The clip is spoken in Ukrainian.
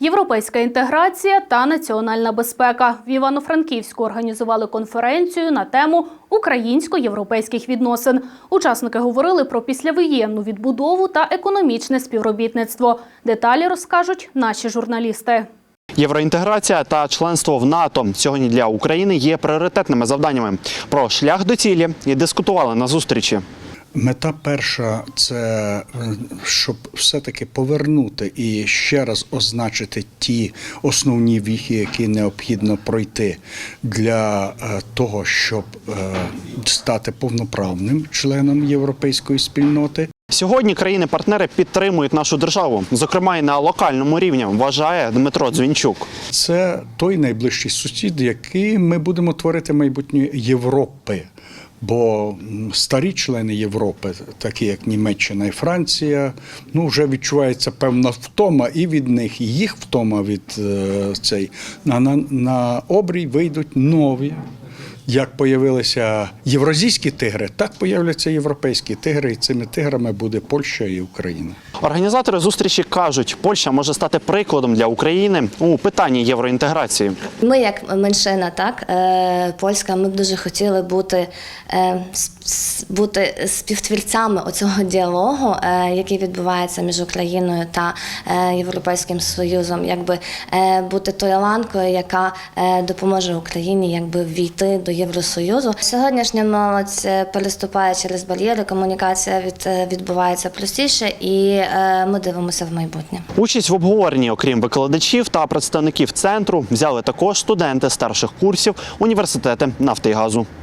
Європейська інтеграція та національна безпека в Івано-Франківську організували конференцію на тему українсько-європейських відносин. Учасники говорили про післявоєнну відбудову та економічне співробітництво. Деталі розкажуть наші журналісти. Євроінтеграція та членство в НАТО сьогодні для України є пріоритетними завданнями. Про шлях до цілі і дискутували на зустрічі. Мета перша це е, щоб все-таки повернути і ще раз означити ті основні віхи, які необхідно пройти для е, того, щоб е, стати повноправним членом європейської спільноти. Сьогодні країни-партнери підтримують нашу державу, зокрема і на локальному рівні, вважає Дмитро Дзвінчук. Це той найближчий сусід, який ми будемо творити майбутнє Європи. Бо старі члени Європи, такі як Німеччина і Франція, ну вже відчувається певна втома і від них, і їх втома від е, цей. На, на, на обрій вийдуть нові. Як появилися євразійські тигри, так появляться європейські тигри, і цими тиграми буде Польща і Україна. Організатори зустрічі кажуть, Польща може стати прикладом для України у питанні євроінтеграції. Ми, як меншина, так е, польська, ми б дуже хотіли бути, е, бути співтвірцями оцього діалогу, е, який відбувається між Україною та Європейським Союзом, якби бути тою ланкою, яка допоможе Україні якби війти до Євросоюзу. Сьогоднішня молодь е, переступає через бар'єри, комунікація від, е, відбувається простіше, і е, ми дивимося в майбутнє. Участь в обговоренні, окрім викладачів та представників центру, взяли також студенти старших курсів університети нафти і газу.